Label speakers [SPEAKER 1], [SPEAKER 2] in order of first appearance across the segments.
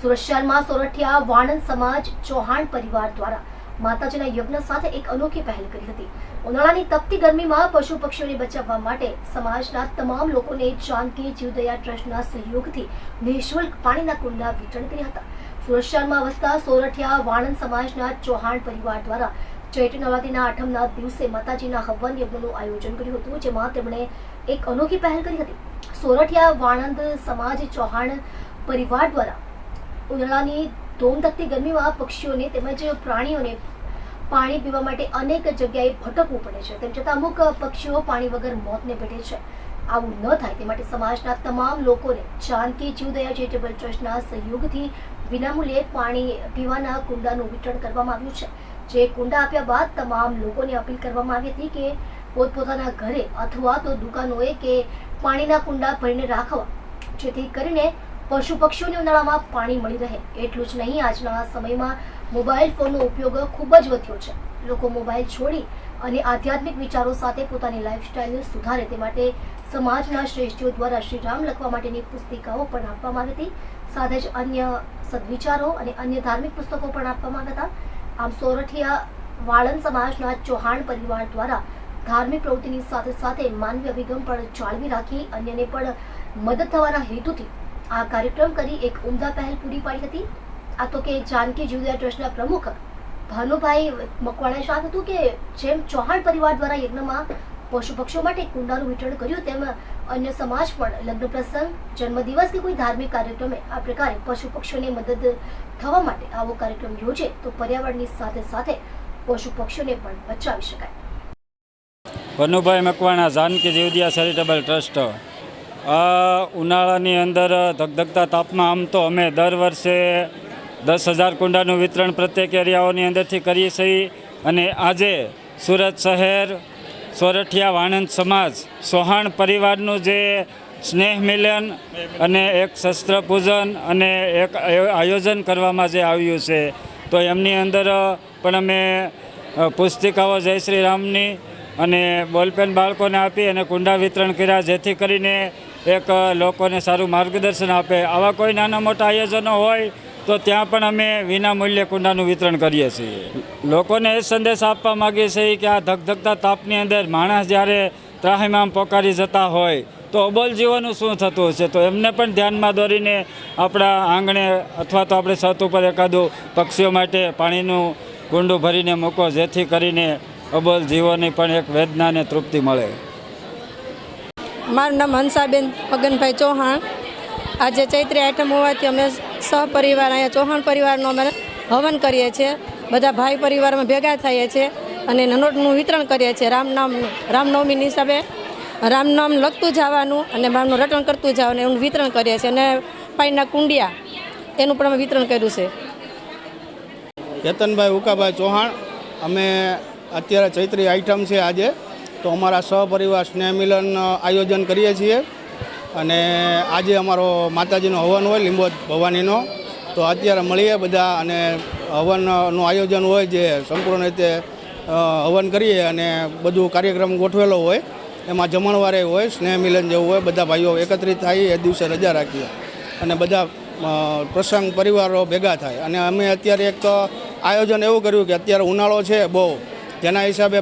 [SPEAKER 1] સુરત શહેરમાં સોરઠિયા, વાણંદ સમાજ, ચૌહાણ પરિવાર દ્વારા માતાજીના યજ્ઞ સાથે એક અનોખી પહેલ કરી હતી. ઉનાળાની તપતી ગરમીમાં પશુ પક્ષીઓને બચાવવા માટે સમાજના તમામ લોકોને જાનકી, જીવદયા ટ્રસ્ટના સહયોગથી નિઃશુલ્ક પાણીના કુંડા વિતરણ કર્યા હતા. સુરત શહેરમાં વસતા સોરઠિયા, વાણંદ સમાજના ચૌહાણ પરિવાર દ્વારા ચૈત્ર નવરાત્રીના આઠમના દિવસે માતાજીના હવન યજ્ઞનું આયોજન કર્યું હતું, જેમાં તેમણે એક અનોખી પહેલ કરી હતી. સોરઠિયા, વાણંદ સમાજ, ચૌહાણ પરિવાર દ્વારા ઉનાળાની ધોમધકતી ગરમીમાં પક્ષીઓને તેમજ પ્રાણીઓને પાણી પીવા માટે અનેક જગ્યાએ ભટકવું પડે છે. તેમ છતાં અમુક પક્ષીઓ પાણી વગર મોતને ભેટે છે. આવું ન થાય તે માટે સમાજના તમામ લોકોને જાનકી જીવદયા ચેરિટેબલ ટ્રસ્ટના સહયોગથી વિનામૂલ્યે પાણી પીવાના કુંડાનું વિતરણ કરવામાં આવ્યું છે. જે કુંડા આપ્યા બાદ તમામ લોકોને અપીલ કરવામાં આવી હતી કે પોતપોતાના ઘરે અથવા તો દુકાનોએ કે પાણીના કુંડા ભરીને રાખવા, જેથી કરીને પશુ પક્ષીઓને ઉનાળામાં પાણી મળી રહે. એટલું જ નહીં, આજના સમયમાં મોબાઈલ ફોનનો ઉપયોગ ખૂબ જ વધ્યો છે. લોકો મોબાઈલ છોડી અને આધ્યાત્મિક વિચારો સાથે પોતાની લાઈફસ્ટાઈલને સુધારે તે માટે સમાજના શ્રેષ્ઠીઓ દ્વારા શ્રીરામ લખવા માટેની પુસ્તિકાઓ પણ આપવામાં આવી હતી. સાથે જ અન્ય સદવિચારો અને અન્ય ધાર્મિક પુસ્તકો પણ આપવામાં આવ્યા હતા. આમ સોરઠિયા વાળંદ સમાજના ચૌહાણ પરિવાર દ્વારા ધાર્મિક પ્રવૃત્તિની સાથે સાથે માનવીય અભિગમ પણ જાળવી રાખી અન્યને પણ મદદ થવાના હેતુથી આ કાર્યક્રમ કરી એક ઉમદા પહેલ પૂરી પાડી હતી. આ તો કે જાનકી જુલિયા ટ્રસ્ટના પ્રમુખ ભાનુભાઈ મકવાણાએ સાથ હતું કે જેમ ચૌહાણ પરિવાર દ્વારા યજ્ઞમાં પશુ પક્ષીઓ માટે કુંડાનું વિતરણ કર્યું, તેમ અન્ય સમાજ પણ લગ્ન પ્રસંગ, જન્મદિવસ કે કોઈ ધાર્મિક કાર્યક્રમે આ પ્રકારે પશુ પક્ષીઓને મદદ થવા માટે આવો કાર્યક્રમ યોજે, તો પર્યાવરણની સાથે સાથે પશુ પક્ષીઓને પણ બચાવી શકાય.
[SPEAKER 2] Bhanubhai Makwana, Janaki Jivdaya charitable trust. ઉનાળાની અંદર ધગધગતા તાપમાં આમ તો અમે દર વર્ષે દસ હજાર કુંડાનું વિતરણ પ્રત્યેક એરિયાઓની અંદરથી કરીએ છીએ. અને આજે સુરત શહેર, સોરઠિયા વાણંદ સમાજ, સોહાણ પરિવારનું જે સ્નેહ મિલન અને એક શસ્ત્ર પૂજન અને એક આયોજન કરવામાં જે આવ્યું છે, તો એમની અંદર પણ અમે પુસ્તિકાઓ જય શ્રી રામની અને બોલપેન બાળકોને આપી અને કુંડા વિતરણ કર્યા, જેથી કરીને એક લોકોને સારું માર્ગદર્શન આપે. આવા કોઈ નાના મોટા આયોજનો હોય તો ત્યાં પણ અમે વિના મૂલ્યે કુંડાનું વિતરણ કરીએ છીએ. લોકોને એ સંદેશ આપવા માગીએ છીએ કે આ ધગધગતા તાપની અંદર માણસ જ્યારે ત્રાહિમામ પોકારી જતા હોય તો અબોલ જીવોનું શું થતું હશે? તો એમને પણ ધ્યાનમાં દોરીને આપણા આંગણે અથવા તો આપણે છત ઉપર એકાદું પક્ષીઓ માટે પાણીનું કુંડું ભરીને મૂકો, જેથી કરીને અબોલ જીવોની પણ એક વેદના અને તૃપ્તિ મળે.
[SPEAKER 3] મારું નામ હંસાબેન મગનભાઈ ચૌહાણ. આજે ચૈત્રી આઠમ હોવાથી અમે સહપરિવાર અહીંયા ચૌહાણ પરિવારનો અમે હવન કરીએ છીએ. બધા ભાઈ પરિવારમાં ભેગા થઈએ છીએ અને નનોટનું વિતરણ કરીએ છીએ. રામ નામ, રામનવમીની હિસાબે રામનામ લખતું જવાનું અને રામનું રટણ કરતું જવાનું એનું વિતરણ કરીએ છીએ. અને પાણીના કુંડિયા, એનું પણ અમે વિતરણ કર્યું છે.
[SPEAKER 4] કેતનભાઈ ઉકાભાઈ ચૌહાણ, અમે અત્યારે ચૈત્રી આઈટમ છે આજે. તો અમારા સહપરિવાર સ્નેહ મિલન આયોજન કરીએ છીએ. અને આજે અમારો માતાજીનો હવન હોય, લીંબોદ ભવાનીનો. તો અત્યારે મળીએ બધા અને હવનનું આયોજન હોય જે સંપૂર્ણ રીતે હવન કરીએ અને બધું કાર્યક્રમ ગોઠવેલો હોય. એમાં જમણવારે હોય, સ્નેહ મિલન જેવું હોય, બધા ભાઈઓ એકત્રિત થાય, એ દિવસે રજા રાખીએ. અને બધા પ્રસંગ પરિવારો ભેગા થાય. અને અમે અત્યારે એક આયોજન એવું કર્યું કે અત્યારે ઉનાળો છે બહુ. જેના હિસાબે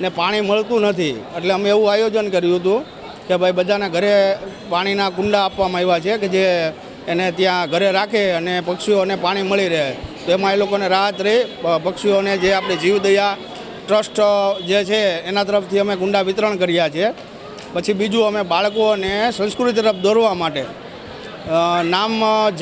[SPEAKER 4] પક્ષીઓને પાણી મળતું નથી. એટલે અમે એવું આયોજન કર્યું હતું કે ભાઈ બધાના ઘરે પાણીના કુંડા આપવામાં આવ્યા છે કે જે એને ત્યાં ઘરે રાખે અને પક્ષીઓને પાણી મળી રહે. તો એમાં એ લોકોને રાહત રહે. પક્ષીઓને જે આપણે જીવદયા ટ્રસ્ટ જે છે એના તરફથી અમે કુંડા વિતરણ કર્યા છે. પછી બીજું અમે બાળકોને સંસ્કૃતિ તરફ દોરવા માટે નામ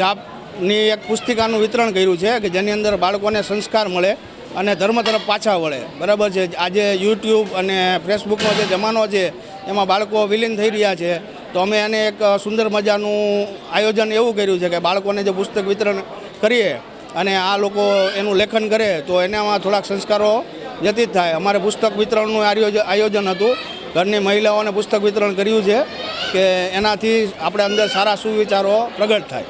[SPEAKER 4] જાપની એક પુસ્તિકાનું વિતરણ કર્યું છે કે જેની અંદર બાળકોને સંસ્કાર મળે. અને ધર્મ તરફ પાછા વળે. બરાબર છે? આજે યુટ્યુબ અને ફેસબુકનો જે જમાનો છે, એમાં બાળકો વિલીન થઈ રહ્યા છે. તો અમે એને એક સુંદર મજાનું આયોજન એવું કર્યું છે કે બાળકોને જે પુસ્તક વિતરણ કરીએ અને આ લોકો એનું લેખન કરે, તો એનામાં થોડાક સંસ્કારો વ્યતીત થાય. અમારે પુસ્તક વિતરણનું આયોજન હતું. ઘરની મહિલાઓને પુસ્તક વિતરણ કર્યું છે કે એનાથી આપણે અંદર સારા સુવિચારો પ્રગટ થાય.